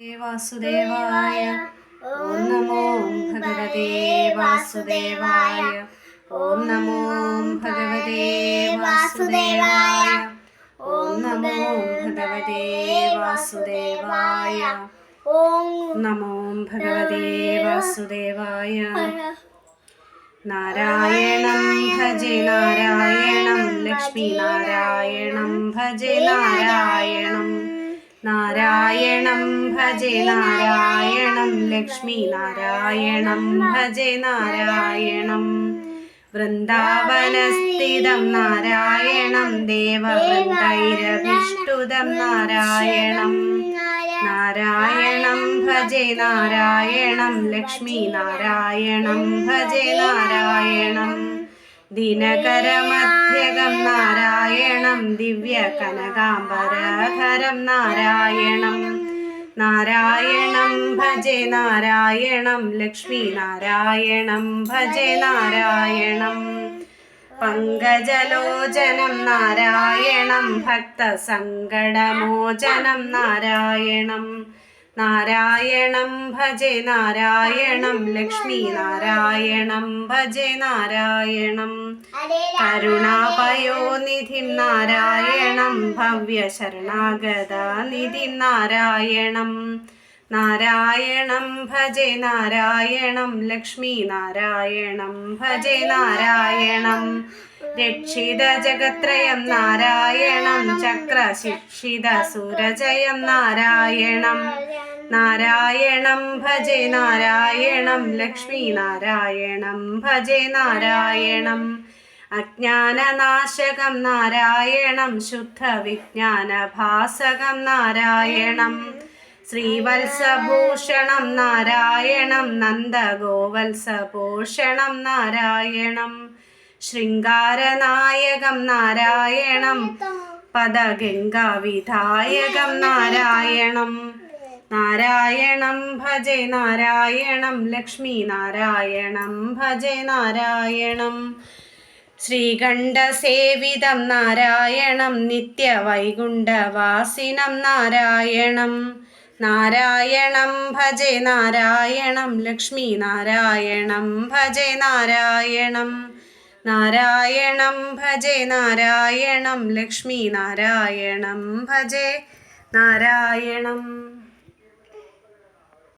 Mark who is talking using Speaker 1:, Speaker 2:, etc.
Speaker 1: വാസുദേവായ ഓം നമോ ഭഗവതേ വാസുദേവായ. ഓം നമോ ഭഗവതേ വാസുദേവായ. ഓം നമോ ഭഗവതേ വാസുദേവായ.
Speaker 2: ഓം
Speaker 1: നമോ ഭഗവതേ വാസുദേവായ. നാരായണം ഭജെ നാരായണം ലക്ഷ്മി നാരായണം ഭജെ നാരായണം. നാരായണം ഭജേ നാരായണം ലക്ഷ്മി നാരായണം ഭജേ നാരായണം. വൃന്ദാവനസ്ഥിതം നാരായണം ദേവവൃന്ദൈരവിഷ്ടുതം നാരായണം. നാരായണം ഭജേ നാരായണം ലക്ഷ്മി നാരായണം ഭജേ നാരായണം. ദിനകരമധ്യകം നാരായണം ദിവ്യ കനകാംബരഹരം നാരായണം. നാരായണം ഭജെ നാരായണം ലക്ഷ്മി നാരായണം ഭജെ നാരായണം. പങ്കജലോചനം നാരായണം ഭക്തസങ്കടമോചനം നാരായണം. നാരായണം ഭജെ നാരായണം ലക്ഷ്മി നാരായണം ഭജെ നാരായണം. കരുണാപയോനിധിം നാരായണം ഭവ്യശരണാഗതനിധിം നാരായണം. നാരായണം ഭജേ നാരായണം. ലക്ഷ്മി നാരായണം ഭജേ നാരായണം. രക്ഷിത ജഗത്രയം നാരായണം. ചക്രശിക്ഷിത സുരജയം നാരായണം. നാരായണം ഭജേ നാരായണം. ലക്ഷ്മി നാരായണം ഭജേ നാരായണം. അജ്ഞാനനാശകം നാരായണം ശുദ്ധ വിജ്ഞാനഭാസകം നാരായണം. ശ്രീവത്സഭൂഷണം നാരായണം നന്ദഗോവത്സഭൂഷണം നാരായണം. ശൃംഗാരനായകം നാരായണം പദഗംഗാവിധായകം നാരായണം. നാരായണം ഭജേ നാരായണം ലക്ഷ്മി നാരായണം ഭജെ നാരായണം. ശ്രീകണ്ഠസേവിതം നാരായണം നിത്യവൈകുണ്ഠവാസിനം നാരായണം. നാരായണം ഭജേ നാരായണം ലക്ഷ്മി നാരായണം ഭജേ നാരായണം. നാരായണം ഭജേ നാരായണം ലക്ഷ്മി നാരായണം ഭജേ നാരായണം.